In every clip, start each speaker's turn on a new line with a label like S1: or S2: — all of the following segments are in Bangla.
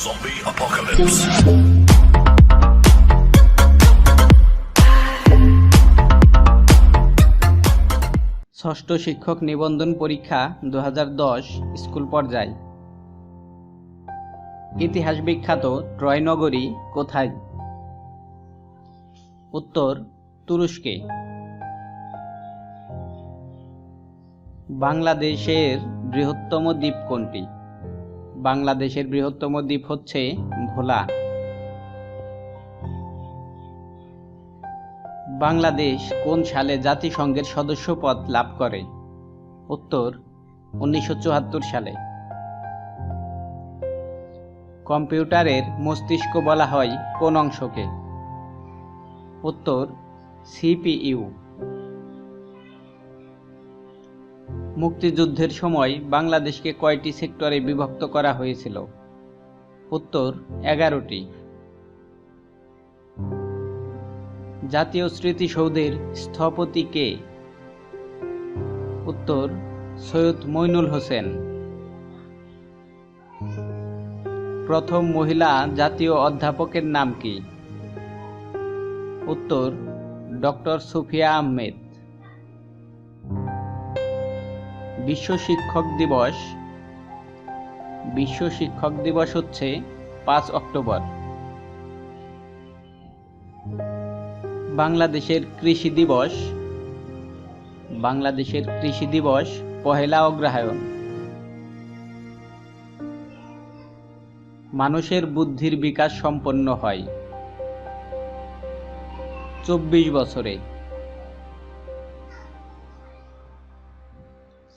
S1: Zombie Apocalypse. ষষ্ঠ শিক্ষক নিবন্ধন পরীক্ষা দু স্কুল পর্যায় ইতিহাস বিখ্যাত ট্রয়নগরী কোথায় উত্তর তুরস্কে বাংলাদেশের বৃহত্তম দ্বীপ কোনটি বাংলাদেশের বৃহত্তম দ্বীপ হচ্ছে ভোলা বাংলাদেশ কোন সালে জাতিসংঘের সদস্যপদ লাভ করে উত্তর উনিশশো সালে কম্পিউটারের মস্তিষ্ক বলা হয় কোন অংশকে উত্তর সিপিইউ মুক্তিযুদ্ধের সময় বাংলাদেশকে কয়টি সেক্টরে বিভক্ত করা হয়েছিল উত্তর এগারোটি জাতীয় স্মৃতিসৌধের স্থপতি কে উত্তর সৈয়দ মইনুল হোসেন প্রথম মহিলা জাতীয় অধ্যাপকের নাম কি উত্তর ডক্টর সুফিয়া আহমেদ বিশ্ব শিক্ষক দিবস বিশ্ব শিক্ষক দিবস হচ্ছে পাঁচ অক্টোবর বাংলাদেশের কৃষি দিবস বাংলাদেশের কৃষি দিবস পহেলা অগ্রহায়ণ মানুষের বুদ্ধির বিকাশ সম্পন্ন হয় চব্বিশ বছরে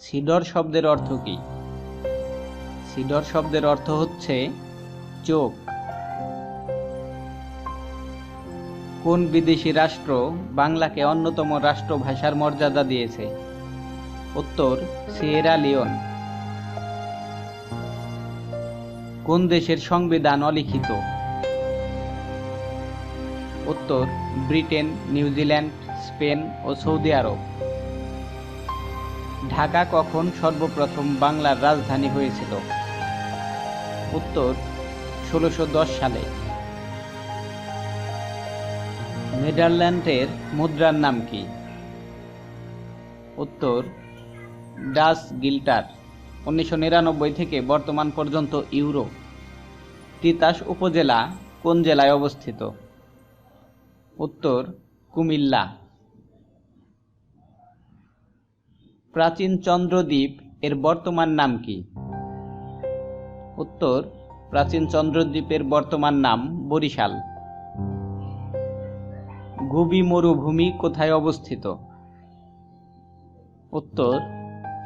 S1: সিডর শব্দের অর্থ কি সিডর শব্দের অর্থ হচ্ছে চোখ কোন বিদেশি রাষ্ট্র বাংলাকে অন্যতম রাষ্ট্রভাষার মর্যাদা দিয়েছে উত্তর সিয়েরা লিওন কোন দেশের সংবিধান অলিখিত উত্তর ব্রিটেন নিউজিল্যান্ড স্পেন ও সৌদি আরব ঢাকা কখন সর্বপ্রথম বাংলার রাজধানী হয়েছিল উত্তর ষোলোশো সালে নেদারল্যান্ডের মুদ্রার নাম কি উত্তর ডাস গিল্টার উনিশশো নিরানব্বই থেকে বর্তমান পর্যন্ত ইউরো তিতাস উপজেলা কোন জেলায় অবস্থিত উত্তর কুমিল্লা প্রাচীন চন্দ্রদ্বীপ এর বর্তমান নাম কি উত্তর প্রাচীন চন্দ্রদ্বীপের বর্তমান নাম বরিশাল গুবি মরুভূমি কোথায় অবস্থিত উত্তর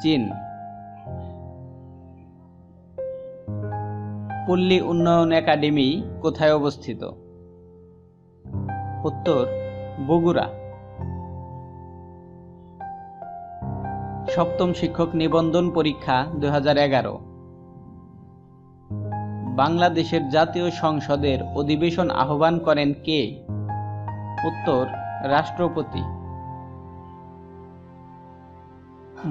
S1: চীন পল্লী উন্নয়ন একাডেমি কোথায় অবস্থিত উত্তর বগুড়া সপ্তম শিক্ষক নিবন্ধন পরীক্ষা দু বাংলাদেশের জাতীয় সংসদের অধিবেশন আহ্বান করেন কে উত্তর রাষ্ট্রপতি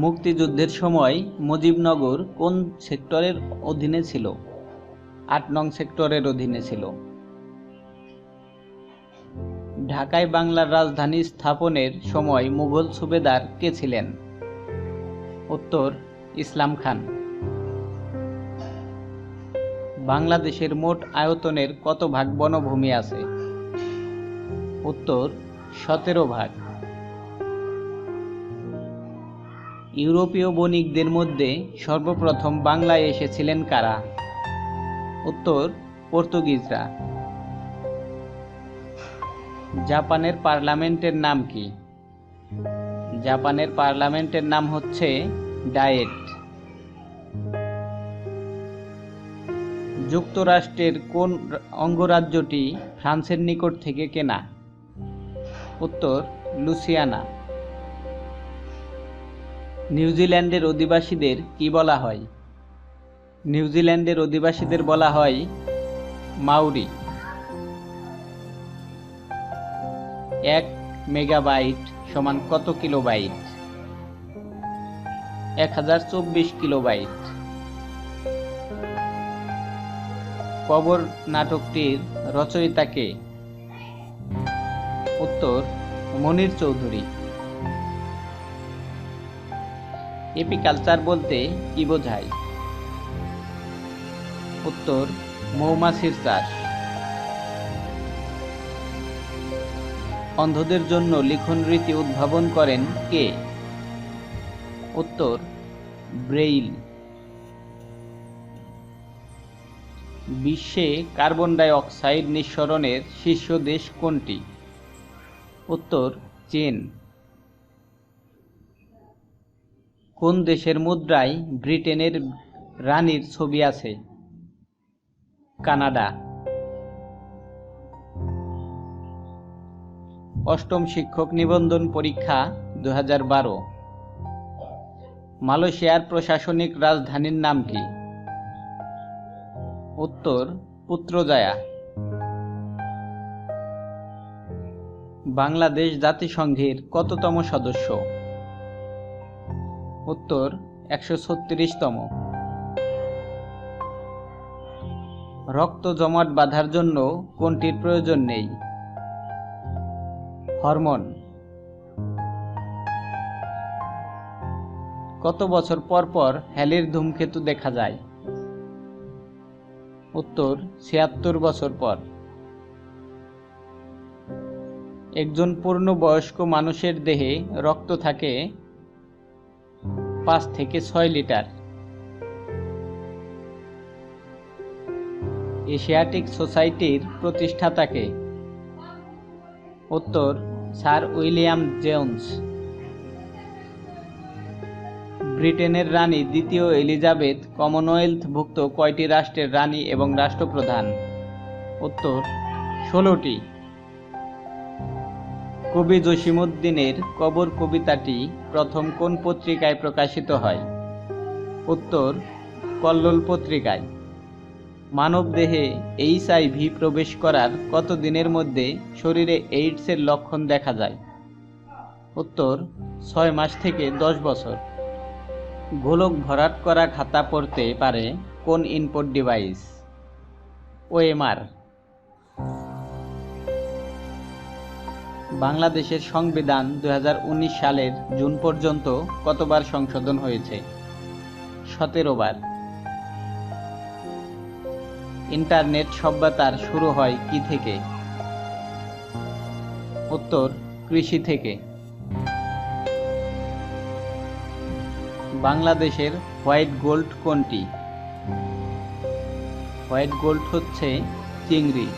S1: মুক্তিযুদ্ধের সময় মুজিবনগর কোন সেক্টরের অধীনে ছিল আট নং সেক্টরের অধীনে ছিল ঢাকায় বাংলার রাজধানী স্থাপনের সময় মুঘল সুবেদার কে ছিলেন উত্তর ইসলাম খান বাংলাদেশের মোট আয়তনের কত ভাগ বনভূমি আছে উত্তর সতেরো ভাগ ইউরোপীয় বণিকদের মধ্যে সর্বপ্রথম বাংলায় এসেছিলেন কারা উত্তর পর্তুগিজরা জাপানের পার্লামেন্টের নাম কি জাপানের পার্লামেন্টের নাম হচ্ছে ডায়েট যুক্তরাষ্ট্রের কোন অঙ্গরাজ্যটি ফ্রান্সের নিকট থেকে কেনা উত্তর লুসিয়ানা নিউজিল্যান্ডের অধিবাসীদের কি বলা হয় নিউজিল্যান্ডের অধিবাসীদের বলা হয় মাউরি এক মেগাবাইট সমান কত কিলোবাইট এক হাজার চব্বিশ কিলোবাইট কবর নাটকটির রচয়িতাকে উত্তর মনির চৌধুরী এপিকালচার বলতে কি বোঝায় উত্তর মৌমাছির চাষ অন্ধদের জন্য লিখন রীতি উদ্ভাবন করেন কে উত্তর ব্রেইল বিশ্বে কার্বন ডাই অক্সাইড নিঃসরণের শীর্ষ দেশ কোনটি উত্তর চীন কোন দেশের মুদ্রায় ব্রিটেনের রানীর ছবি আছে কানাডা অষ্টম শিক্ষক নিবন্ধন পরীক্ষা দু বারো মালয়েশিয়ার প্রশাসনিক রাজধানীর নাম কি উত্তর পুত্রজায়া বাংলাদেশ জাতিসংঘের কততম সদস্য উত্তর একশো ছত্রিশতম রক্ত জমাট বাঁধার জন্য কোনটির প্রয়োজন নেই হরমোন কত বছর পর পর হ্যালির ধূমকেতু দেখা যায় উত্তর ছিয়াত্তর বছর পর একজন পূর্ণবয়স্ক মানুষের দেহে রক্ত থাকে পাঁচ থেকে ছয় লিটার এশিয়াটিক সোসাইটির প্রতিষ্ঠাতাকে উত্তর স্যার উইলিয়াম জেমস ব্রিটেনের রানী দ্বিতীয় এলিজাবেথ কমনওয়েলথভুক্ত কয়টি রাষ্ট্রের রানী এবং রাষ্ট্রপ্রধান উত্তর ষোলোটি কবি জসিমুদ্দিনের কবর কবিতাটি প্রথম কোন পত্রিকায় প্রকাশিত হয় উত্তর কল্লোল পত্রিকায় মানবদেহে এইচআইভি প্রবেশ করার কত দিনের মধ্যে শরীরে এইডসের লক্ষণ দেখা যায় উত্তর ছয় মাস থেকে দশ বছর গোলক ভরাট করা খাতা পড়তে পারে কোন ইনপুট ডিভাইস ওএমআর বাংলাদেশের সংবিধান দু সালের জুন পর্যন্ত কতবার সংশোধন হয়েছে সতেরো বার ইন্টারনেট সভ্যতার শুরু হয় কি থেকে উত্তর কৃষি থেকে বাংলাদেশের হোয়াইট গোল্ড কোনটি হোয়াইট গোল্ড হচ্ছে চিংড়ি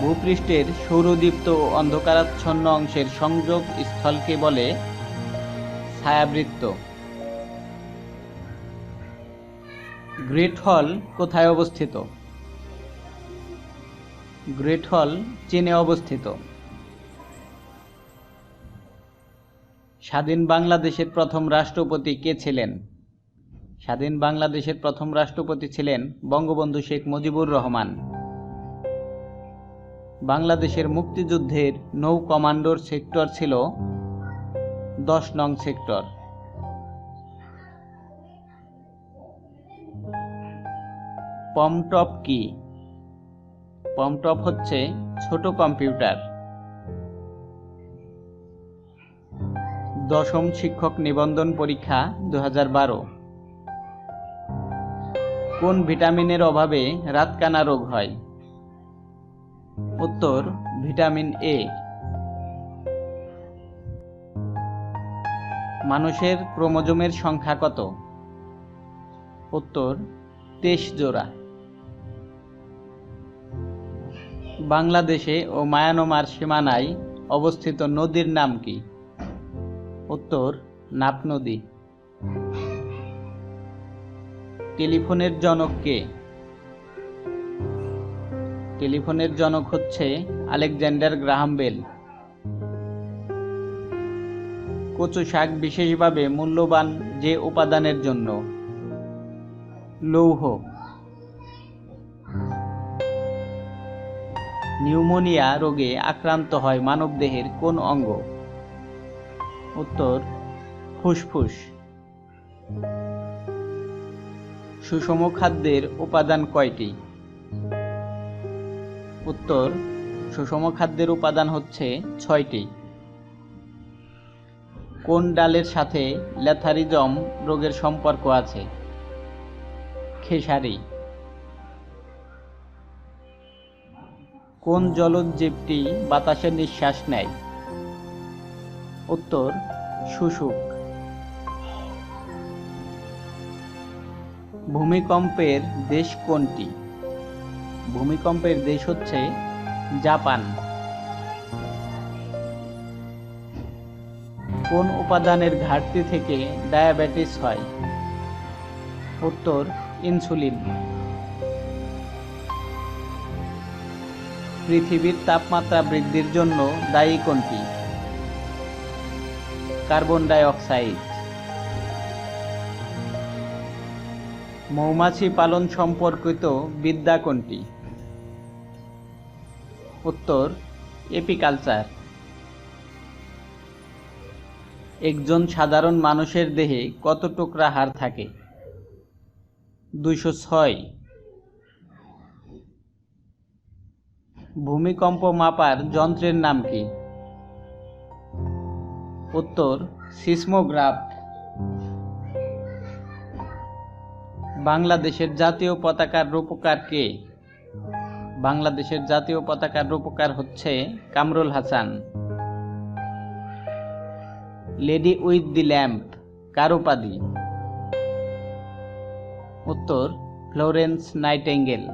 S1: ভূপৃষ্ঠের সৌরদীপ্ত ও অন্ধকারাচ্ছন্ন অংশের সংযোগ স্থলকে বলে ছায়াবৃত্ত গ্রেট হল কোথায় অবস্থিত গ্রেট হল চীনে অবস্থিত স্বাধীন বাংলাদেশের প্রথম রাষ্ট্রপতি কে ছিলেন স্বাধীন বাংলাদেশের প্রথম রাষ্ট্রপতি ছিলেন বঙ্গবন্ধু শেখ মুজিবুর রহমান বাংলাদেশের মুক্তিযুদ্ধের নৌ কমান্ডোর সেক্টর ছিল দশ নং সেক্টর পমটপ কি পমটপ হচ্ছে ছোট কম্পিউটার দশম শিক্ষক নিবন্ধন পরীক্ষা দু কোন ভিটামিনের অভাবে রাতকানা রোগ হয় উত্তর ভিটামিন এ মানুষের ক্রোমোজোমের সংখ্যা কত উত্তর তেইশ জোড়া বাংলাদেশে ও মায়ানমার সীমানায় অবস্থিত নদীর নাম কি উত্তর নাপ নদী টেলিফোনের জনক কে টেলিফোনের জনক হচ্ছে আলেকজান্ডার গ্রাহাম বেল কচু শাক বিশেষভাবে মূল্যবান যে উপাদানের জন্য লৌহ নিউমোনিয়া রোগে আক্রান্ত হয় মানবদেহের কোন অঙ্গ উত্তর ফুসফুস সুষম খাদ্যের উপাদান কয়টি উত্তর সুষম খাদ্যের উপাদান হচ্ছে ছয়টি কোন ডালের সাথে ল্যাথারিজম রোগের সম্পর্ক আছে খেসারি কোন জলজ জীবটি বাতাসে নিঃশ্বাস নেয় উত্তর শুশুক ভূমিকম্পের দেশ কোনটি ভূমিকম্পের দেশ হচ্ছে জাপান কোন উপাদানের ঘাটতি থেকে ডায়াবেটিস হয় উত্তর ইনসুলিন পৃথিবীর তাপমাত্রা বৃদ্ধির জন্য দায়ী কোনটি কার্বন ডাইঅক্সাইড মৌমাছি পালন সম্পর্কিত বিদ্যা কোনটি উত্তর এপিকালচার একজন সাধারণ মানুষের দেহে কত টুকরা হাড় থাকে দুইশো ছয় ভূমিকম্প মাপার যন্ত্রের নাম কি উত্তর সিসমোগ্রাফ বাংলাদেশের জাতীয় পতাকার রূপকার কে বাংলাদেশের জাতীয় পতাকার রূপকার হচ্ছে Kamrul Hasan lady with the lamp কার উপাধি উত্তর ফ্লোরেন্স নাইটেঙ্গেল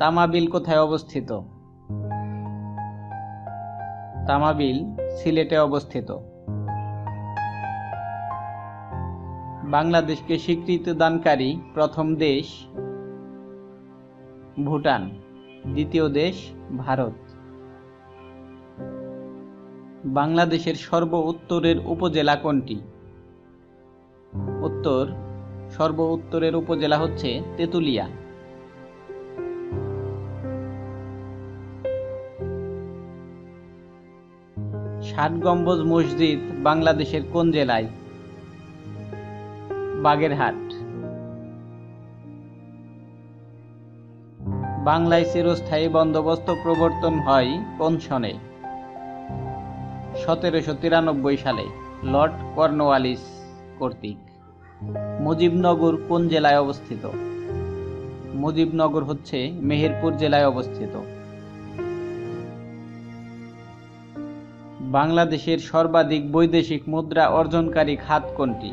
S1: তামাবিল কোথায় অবস্থিত তামাবিল সিলেটে অবস্থিত বাংলাদেশকে স্বীকৃতি দানকারী প্রথম দেশ ভুটান দ্বিতীয় দেশ ভারত বাংলাদেশের সর্ব উত্তরের উপজেলা কোনটি উত্তর সর্ব উত্তরের উপজেলা হচ্ছে তেতুলিয়া ষাট গম্বুজ মসজিদ বাংলাদেশের কোন জেলায় বাগেরহাট বাংলায় চিরস্থায়ী বন্দোবস্ত প্রবর্তন হয় কোন সনে সতেরোশো তিরানব্বই সালে লর্ড কর্নওয়ালিস কর্তৃক মুজিবনগর কোন জেলায় অবস্থিত মুজিবনগর হচ্ছে মেহেরপুর জেলায় অবস্থিত বাংলাদেশের সর্বাধিক বৈদেশিক মুদ্রা অর্জনকারী খাত কোনটি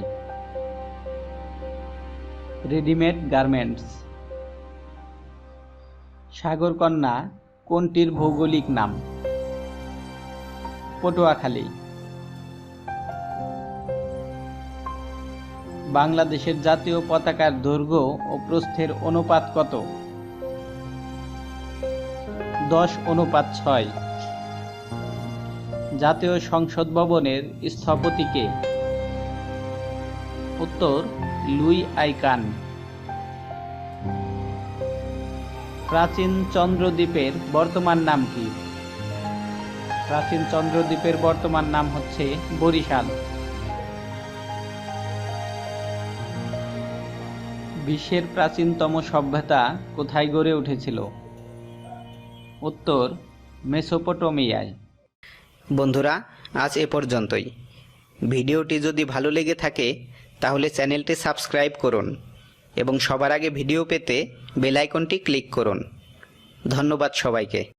S1: রেডিমেড গার্মেন্টস সাগরকন্যা কোনটির ভৌগোলিক নাম পটুয়াখালী বাংলাদেশের জাতীয় পতাকার দৈর্ঘ্য ও প্রস্থের অনুপাত কত দশ অনুপাত ছয় জাতীয় সংসদ ভবনের স্থপতিকে উত্তর লুই আইকান প্রাচীন চন্দ্রদ্বীপের বর্তমান নাম কি প্রাচীন চন্দ্রদ্বীপের বর্তমান নাম হচ্ছে বরিশাল বিশ্বের প্রাচীনতম সভ্যতা কোথায় গড়ে উঠেছিল উত্তর মেসোপটোমিয়ায়
S2: বন্ধুরা আজ এ পর্যন্তই ভিডিওটি যদি ভালো লেগে থাকে তাহলে চ্যানেলটি সাবস্ক্রাইব করুন এবং সবার আগে ভিডিও পেতে বেলাইকনটি ক্লিক করুন ধন্যবাদ সবাইকে